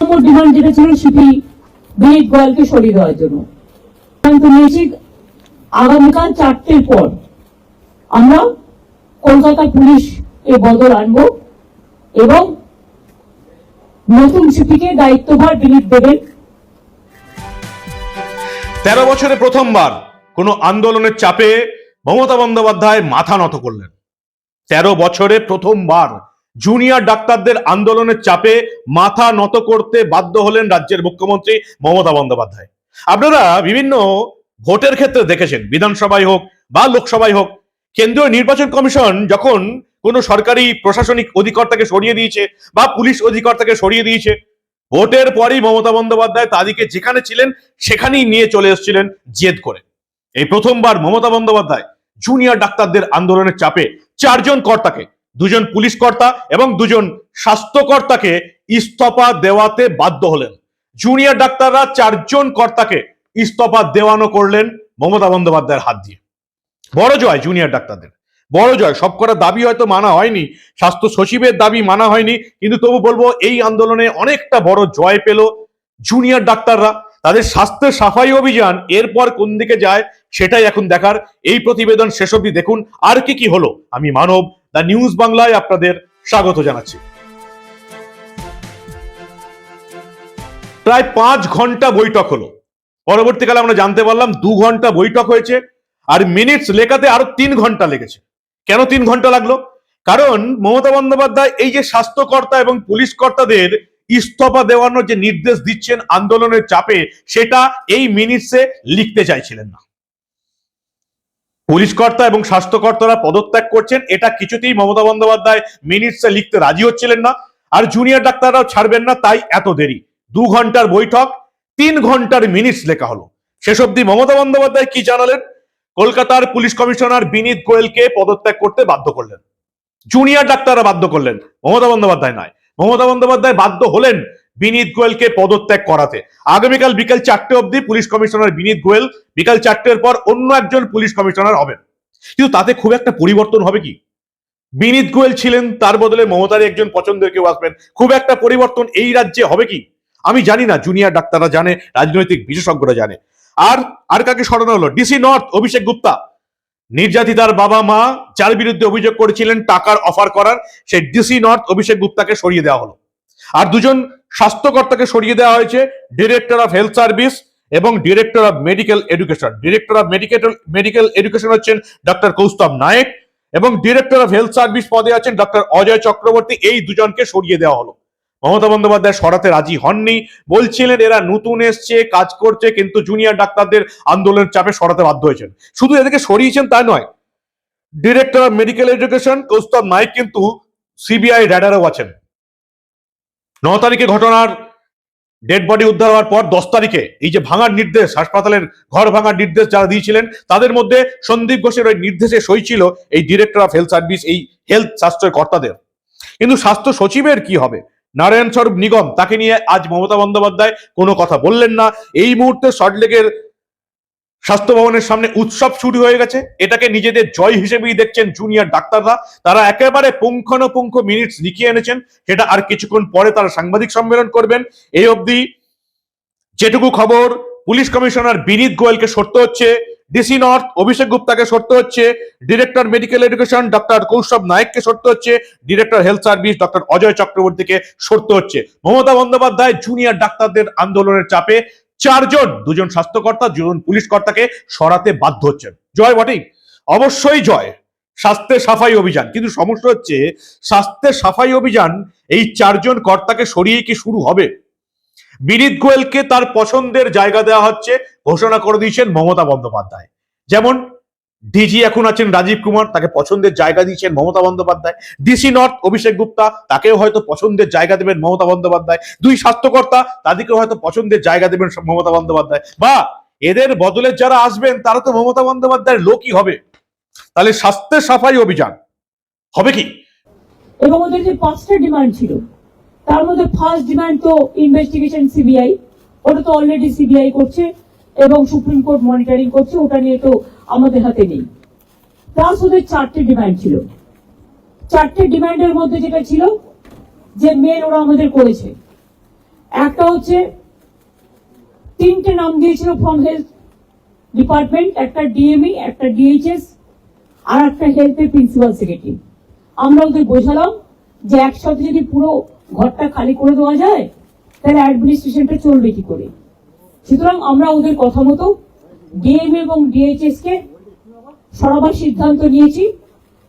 নম্বর demand যেটা ছিল বিনীত গোয়ালকে সরিয়ে দেওয়ার জন্য। আগামীকাল চারটের পর আমরা কলকাতা পুলিশ এ বদল আনব এবং নতুন সিপিকে দায়িত্বভার দেবেন। তেরো বছরে প্রথমবার কোনো আন্দোলনের চাপে মমতা বন্দ্যোপাধ্যায় মাথা নত করলেন। তেরো বছরে প্রথমবার জুনিয়র ডাক্তারদের আন্দোলনের চাপে মাথা নত করতে বাধ্য হলেন রাজ্যের মুখ্যমন্ত্রী মমতা বন্দ্যোপাধ্যায়। আপনারা বিভিন্ন ভোটের ক্ষেত্রে দেখেছেন, বিধানসভায় হোক বা লোকসভায় হোক, কেন্দ্রীয় নির্বাচন কমিশন যখন কোনো সরকারি প্রশাসনিক অধিকর্তাকে সরিয়ে দিয়েছে বা পুলিশ অধিকর্তাকে সরিয়ে দিয়েছে, ভোটের পরই মমতা বন্দ্যোপাধ্যায় তাদেরকে যেখানে ছিলেন সেখানেই নিয়ে চলে এসেছিলেন জেদ করে। এই প্রথমবার মমতা বন্দ্যোপাধ্যায় জুনিয়র ডাক্তারদের আন্দোলনের চাপে চারজন কর্তাকে দুজন পুলিশ কর্তা এবং দুজন স্বাস্থ্যকর্তাকে ইস্তফা দেওয়াতে বাধ্য হলেন। জুনিয়র ডাক্তাররা চারজন কর্তাকে ইস্তফা দেওয়ানো করলেন মমতা বন্দ্যোপাধ্যায়ের হাত দিয়ে। বড় জয় জুনিয়র ডাক্তারদের। বড় জয় সব কটা দাবি হয়তো মানা হয়নি, স্বাস্থ্য সচিবের দাবি মানা হয়নি, কিন্তু তবু বলব এই আন্দোলনে অনেকটা বড় জয় পেল জুনিয়র ডাক্তাররা। তাদের স্বাস্থ্যের সাফাই অভিযান এরপর কোন দিকে যায় সেটাই এখন দেখার। এই প্রতিবেদন শেষ অবধি দেখুন, আর কি কি হলো, আমি মানব দ্য নিউজ বাংলায় আপনাদের স্বাগত জানাচ্ছি। প্রায় পাঁচ ঘণ্টা বৈঠক হলো। পরবর্তীকালে আমরা জানতে পারলাম দু ঘণ্টা বৈঠক হয়েছে আর মিনিটস লেখাতে আরও তিন ঘণ্টা লেগেছে। কেন তিন ঘণ্টা লাগল? কারণ মমতা বন্দ্যোপাধ্যায় এই যে স্বাস্থ্যকর্তা এবং পুলিশ কর্তাদের ইস্তফা দেওয়ানোর যে নির্দেশ দিচ্ছেন আন্দোলনের চাপে, সেটা এই মিনিটসে লিখতে চাইছিলেন না। পুলিশ কর্তা এবং স্বাস্থ্যকর্তারা পদত্যাগ করছেন। এটা কিছুতেই মমতা বন্দ্যোপাধ্যায় মিনিটসে লিখতে রাজি হচ্ছিলেন না। আর জুনিয়র ডাক্তাররাও ছাড়বেন না, তাই এত দেরি। দু ঘণ্টার বৈঠক, তিন ঘণ্টার মিনিটস লেখা হলো। শেষ অব্দি মমতা বন্দ্যোপাধ্যায় কি জানালেন? কলকাতার পুলিশ কমিশনার বিনীত গোয়েলকে পদত্যাগ করতে বাধ্য করলেন। জুনিয়র ডাক্তাররা বাধ্য করলেন। মমতা বন্দ্যোপাধ্যায় নয়। মমতা বন্দ্যোপাধ্যায় বাধ্য হলেন বিনীত গোয়েলকে পদত্যাগ করাতে। আগামীকাল বিকাল চারটে অবধি পুলিশ কমিশনার বিনীত গোয়েল বিকাল চারটের পর অন্য একজন পুলিশ কমিশনার হবেন। কিন্তু তাতে খুব একটা পরিবর্তন হবে কি? বিনীত গোয়েল ছিলেন, তার বদলে মমতার একজন পছন্দের কেউ আসবেন। খুব একটা পরিবর্তন এই রাজ্যে হবে কি? আমি জানি না, জুনিয়র ডাক্তাররা জানে, রাজনৈতিক বিশেষজ্ঞরা জানে। আর আর কাকে সরানো হলো? DC north, Abhishek Gupta. নির্যাতিতার বাবা মা, যার বিরুদ্ধে অভিযোগ করেছিলেন টাকার অফার করার, সেই ডিসি নর্থ, অভিষেক গুপ্তাকে সরিয়ে দেওয়া হলো। আর দুজন স্বাস্থ্যকর্তাকে সরিয়ে দেওয়া হয়েছে ডিরেক্টর অফ হেলথ সার্ভিস এবং director of medical education director of medical medical education হচ্ছেন ডক্টর কৌস্তব নায়েক এবং ডিরেক্টর অফ হেলথ সার্ভিস পদে আছেন ডক্টর অজয় চক্রবর্তী। এই দুজনকে সরিয়ে দেওয়া হলো। মমতা বন্দ্যোপাধ্যায় সরাতে রাজি হননি। বলছিলেন, এরা নতুন এসছে, কাজ করছে, কিন্তু জুনিয়র ডাক্তারদের আন্দোলনের চাপে সরাতে বাধ্য হয়েছেন। শুধু এদেরকে সরিয়েছেন তা নয় director of medical education Kaustav Naik কিন্তু সিবিআই র্যাডারও আছেন। ন তারিখে ঘটনার ডেড বডি উদ্ধার হওয়ার পর দশ তারিখে এই যে ভাঙার নির্দেশ, হাসপাতালের ঘর ভাঙার নির্দেশ যারা দিয়েছিলেন, তাদের মধ্যে সন্দীপ ঘোষের ওই নির্দেশে সই ছিল এই ডিরেক্টর অফ হেলথ সার্ভিস এই হেলথ স্বাস্থ্যের কর্তাদের। কিন্তু স্বাস্থ্য সচিবের কি হবে? নারায়ণ স্বরূপ নিগম তাকে নিয়ে আজ মমতা বন্দ্যোপাধ্যায় কোনো কথা বললেন না। এই মুহূর্তে সল্টলেকের স্বাস্থ্য ভবনের সামনে উৎসব শুরু হয়ে গেছে। এটাকে নিজেদের জয় হিসেবেই দেখছেন জুনিয়র ডাক্তাররা। তারা একেবারে পুঙ্খানুপুঙ্খ মিনিটস লিখিয়ে এনেছেন। সেটা আর কিছুক্ষণ পরে তারা সাংবাদিক সম্মেলন করবেন। এই অবধি যেটুকু খবর, পুলিশ কমিশনার বিনীত গোয়েলকে সরতে হচ্ছে। ডিসি নর্থ, অভিষেক গুপ্তাকে সরতে হচ্ছে। Director medical education, doctor Kaushab নায়ককে সরতে হচ্ছে। Director health service, doctor Ajay চক্রবর্তীকে সরতে হচ্ছে। মমতা বন্দ্যোপাধ্যায় জুনিয়র ডাক্তারদের আন্দোলনের চাপে চারজন, দুজন স্বাস্থ্যকর্তা, দুজন পুলিশ কর্তাকে সরাতে বাধ্য হচ্ছেন। জয় বটেই। অবশ্যই জয়। স্বাস্থ্যে সাফাই অভিযান। কিন্তু সমস্যা হচ্ছে, স্বাস্থ্যে সাফাই অভিযান এই চারজন কর্তাকে সরিয়ে কি শুরু হবে? বিনীত গোয়েলকে তার পছন্দের জায়গা দেওয়া হচ্ছে, ঘোষণা করে দিয়েছেন মমতা বন্দ্যোপাধ্যায়। যেমন ডিজি এখন আছেন রাজীব কুমার, তাকে পছন্দের জায়গা দিয়েছেন মমতা বন্দ্যোপাধ্যায়। ডিসি নর্থ অভিষেক গুপ্তা, তাকেও হয়তো পছন্দের জায়গা দেবেন মমতা বন্দ্যোপাধ্যায়। দুই স্বাস্থ্যকর্তা, তাদেরকেও হয়তো পছন্দের জায়গা দেবেন মমতা বন্দ্যোপাধ্যায়। বা এদের বদলে যারা আসবেন, তারা তো মমতা বন্দ্যোপাধ্যায়ের লোকই হবে। তাহলে স্বাস্থ্যের সাফাই অভিযান হবে কি? এবং ওদের যে পাঁচটা ডিমান্ড ছিল, তার মধ্যে ফার্স্ট ডিমান্ড তো ইনভেস্টিগেশন সিবিআই ওটা তো অলরেডি সিবিআই করছে এবং সুপ্রিম কোর্ট মনিটরিং করছে, ওটা নিয়ে তো আমাদের হাতে নেই। প্লাস ওদের চারটে ডিমান্ড ছিল। চারটে ডিমান্ডের মধ্যে যেটা ছিল যে মেল ওরা আমাদের করেছে। একটা হচ্ছে তিনটে নাম দিয়েছিল ফ্রম হেলথ ডিপার্টমেন্ট একটা ডিএমই একটা ডিএইচএস আর একটা হেলথের প্রিন্সিপাল সেক্রেটারি আমরা ওদের বোঝালাম যে একসাথে যদি পুরো ঘরটা খালি করে দেওয়া যায়, তাহলে অ্যাডমিনিস্ট্রেশনটা চলবে কি করে? সুতরাং আমরা ওদের কথা মতো ডিএম এবং ডিএইচএস কে সরাবার সিদ্ধান্ত নিয়েছি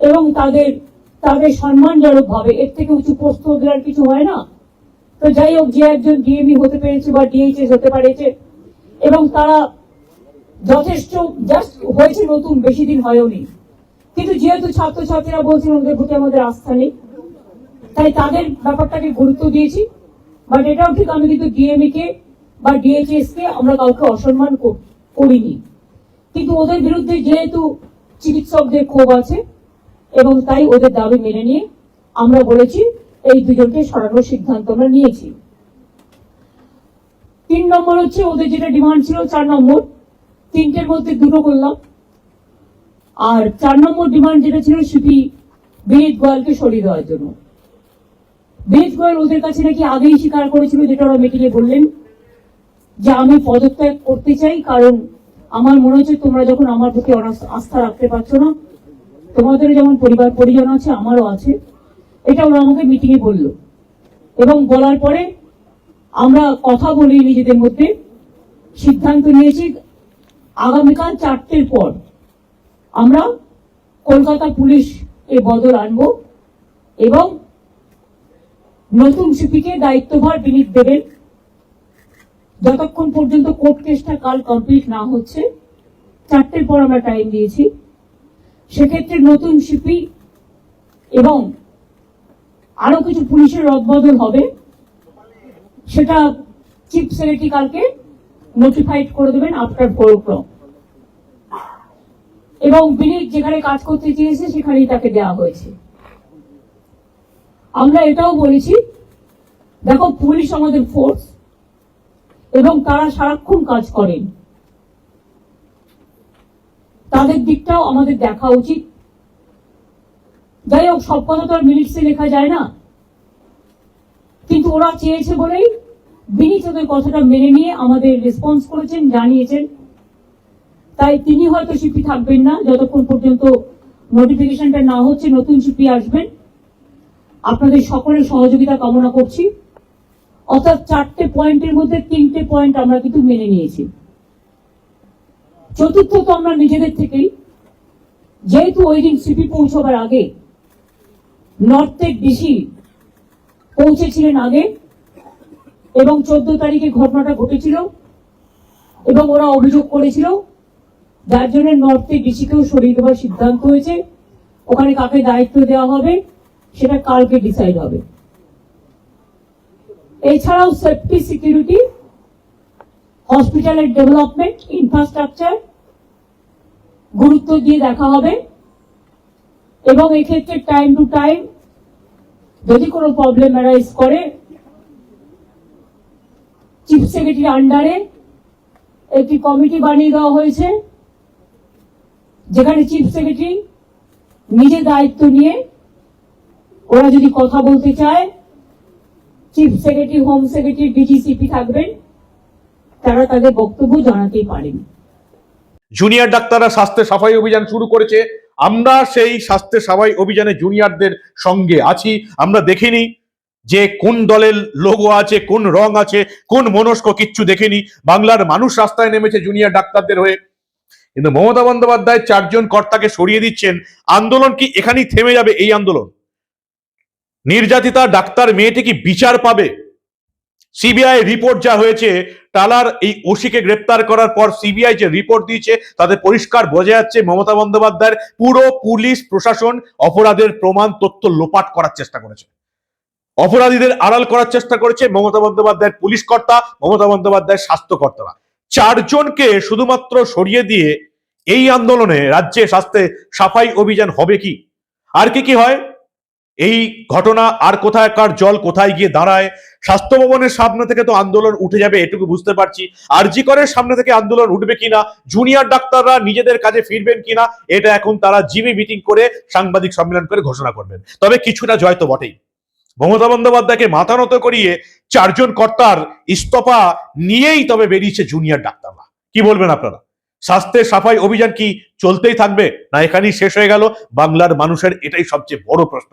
এবং তাদের তাদের সম্মানজনক ভাবে এর থেকে উঁচু পোস্ত ওদের আর কিছু হয় না। তো যাই হোক, যে একজন ডিএমই হতে পেরেছে বা ডিএইচএস হতে পেরেছে, এবং তারা যথেষ্ট জাস্ট হয়েছে নতুন, বেশি দিন হয়ওনি কিন্তু যেহেতু ছাত্রছাত্রীরা বলছেন ওদের প্রতি আমাদের আস্থা নেই, তাই তাদের ব্যাপারটাকে গুরুত্ব দিয়েছি। বাট এটাও ঠিক আমি কিন্তু ডিএমই কে বা ডিএইচএস কে আমরা কাউকে অসম্মান কর- করিনি। কিন্তু ওদের বিরুদ্ধে যেহেতু চিকিৎসকদের ক্ষোভ আছে, এবং তাই ওদের দাবি মেনে নিয়ে আমরা বলেছি এই দুজনকে সরানোর সিদ্ধান্ত আমরা নিয়েছি। তিন নম্বর হচ্ছে ওদের যেটা ডিমান্ড ছিল চার নম্বর, তিনটের মধ্যে দুটো করলাম। আর চার নম্বর ডিমান্ড যেটা ছিল সিপি বিনীত গোয়ালকে সরিয়ে দেওয়ার জন্য। বিনীত গোয়াল ওদের কাছে নাকি আগেই স্বীকার করেছিল, যেটা ওরা মিটিংয়ে বললেন। যে আমি পদত্যাগ করতে চাই, কারণ আমার মনে হচ্ছে তোমরা যখন আমার প্রতি আস্থা রাখতে পারছ না, তোমাদের যেমন পরিবার, পরিজন আছে, আমারও আছে। এটা ওরা আমাকে মিটিংয়ে বলল। এবং বলার পরে আমরা কথা বলি নিজেদের মধ্যে। সিদ্ধান্ত নিয়েছি, আগামীকাল চারটের পর আমরা কলকাতা পুলিশ এ বদল আনব এবং নতুন সিপিকে দায়িত্বভার বিনীত দেবেন। যতক্ষণ পর্যন্ত কোর্ট কেসটা কাল কমপ্লিট না হচ্ছে, চারটের পর আমরা টাইম দিয়েছি। সেক্ষেত্রে নতুন সিপি এবং আরও কিছু পুলিশের রদবদল হবে, সেটা চিফ সেক্রেটারি কালকে নোটিফাইড করে দেবেন আফটার ফোর ক্লক এবং বিনীত যেখানে কাজ করতে চেয়েছে, সেখানেই তাকে দেওয়া হয়েছে। আমরা এটাও বলেছি, দেখো, পুলিশ আমাদের ফোর্স এবং তারা সারাক্ষণ কাজ করেন। তাদের দিকটাও আমাদের দেখা উচিত। যাই হোক সব কথা তো আর মিনিটসে লেখা যায় না। কিন্তু ওরা চেয়েছে বলেই বিনীত ওদের কথাটা মেনে নিয়ে আমাদের রেসপন্স করেছেন, জানিয়েছেন। তাই তিনি হয়তো সিপি থাকবেন না, যতক্ষণ পর্যন্ত নোটিফিকেশনটা না হচ্ছে, নতুন সিপি আসবেন। আপনাদের সকলের সহযোগিতা কামনা করছি। অর্থাৎ চারটে পয়েন্টের মধ্যে তিনটে পয়েন্ট আমরা কিন্তু মেনে নিয়েছি। চতুর্থ তো আমরা নিজেদের থেকেই। যেহেতু ওই দিন সিপি পৌঁছবার আগে নর্থের ডিসি পৌঁছেছিলেন আগে এবং চোদ্দ তারিখে ঘটনাটা ঘটেছিল এবং ওরা অভিযোগ করেছিল, যার জন্য নর্থের ডিসিকেও সরিয়ে দেওয়ার সিদ্ধান্ত হয়েছে। ওখানে কাকে দায়িত্ব দেওয়া হবে, সেটা কালকে ডিসাইড হবে। এছাড়াও সেফটি সিকিউরিটি হসপিটালের ডেভেলপমেন্ট ইনফ্রাস্ট্রাকচার গুরুত্ব দিয়ে দেখা হবে। এবং এক্ষেত্রে টাইম টু টাইম যদি কোনো প্রবলেম অ্যারাইজ করে চিফ সেক্রেটারির আন্ডারে একটি কমিটি বানিয়ে দেওয়া হয়েছে, যেখানে চিফ সেক্রেটারি নিজে দায়িত্ব নিয়ে ওরা যদি কথা বলতে চায় chief secretary home secretary DGCP থাকবেন, তারা তাদের বক্তব্য জানাতেই পারেন। জুনিয়র ডাক্তাররা স্বাস্থ্য সাফাই অভিযান শুরু করেছে। আমরা সেই স্বাস্থ্য সাফাই অভিযানে জুনিয়রদের সঙ্গে আছি। আমরা দেখিনি যে কোন দলের লোগো আছে, কোন রং আছে, কোন মনস্ক কিচ্ছু দেখিনি। বাংলার মানুষ রাস্তায় নেমেছে জুনিয়র ডাক্তারদের হয়ে। কিন্তু মমতা বন্দ্যোপাধ্যায় চারজন কর্তাকে সরিয়ে দিচ্ছেন। আন্দোলন কি এখানেই থেমে যাবে এই আন্দোলন? নির্যাতিতা ডাক্তার মেয়েটি কি বিচার পাবে? সিবিআই রিপোর্ট যা হয়েছে, টালার এই ওসিকে গ্রেপ্তার করার পর সিবিআই যে রিপোর্ট দিয়েছে, তাতে পরিষ্কার বোঝা যাচ্ছে মমতা বন্দ্যোপাধ্যায়ের পুরো পুলিশ প্রশাসন অপরাধের প্রমাণ তথ্য লোপাট করার চেষ্টা করেছে। অপরাধীদের আড়াল করার চেষ্টা করেছে মমতা বন্দ্যোপাধ্যায়ের পুলিশ কর্তা, মমতা বন্দ্যোপাধ্যায়ের স্বাস্থ্যকর্তারা। চারজনকে শুধুমাত্র সরিয়ে দিয়ে এই আন্দোলনে রাজ্যে স্বাস্থ্যে সাফাই অভিযান হবে কি? আর কি কি হয়? এই ঘটনা আর কোথায়, কার জল কোথায় গিয়ে দাঁড়ায় স্বাস্থ্য ভবনের সামনে থেকে তো আন্দোলন উঠে যাবে এটুকু বুঝতে পারছি। আরজি করের সামনে থেকে আন্দোলন উঠবে কিনা, জুনিয়র ডাক্তাররা নিজেদের কাজে ফিরবেন কিনা, এটা এখন তারা জিবি মিটিং করে সাংবাদিক সম্মেলন করে ঘোষণা করবেন। তবে কিছুটা জয় তো বটেই। মমতা বন্দ্যোপাধ্যায়কে মাথা নত করিয়ে চারজন কর্তার ইস্তফা নিয়েই তবে বেরিয়েছে জুনিয়র ডাক্তাররা। কি বলবেন আপনারা? স্বাস্থ্যের সাফাই অভিযান কি চলতেই থাকবে? না এখানেই শেষ হয়ে গেল? বাংলার মানুষের এটাই সবচেয়ে বড় প্রশ্ন।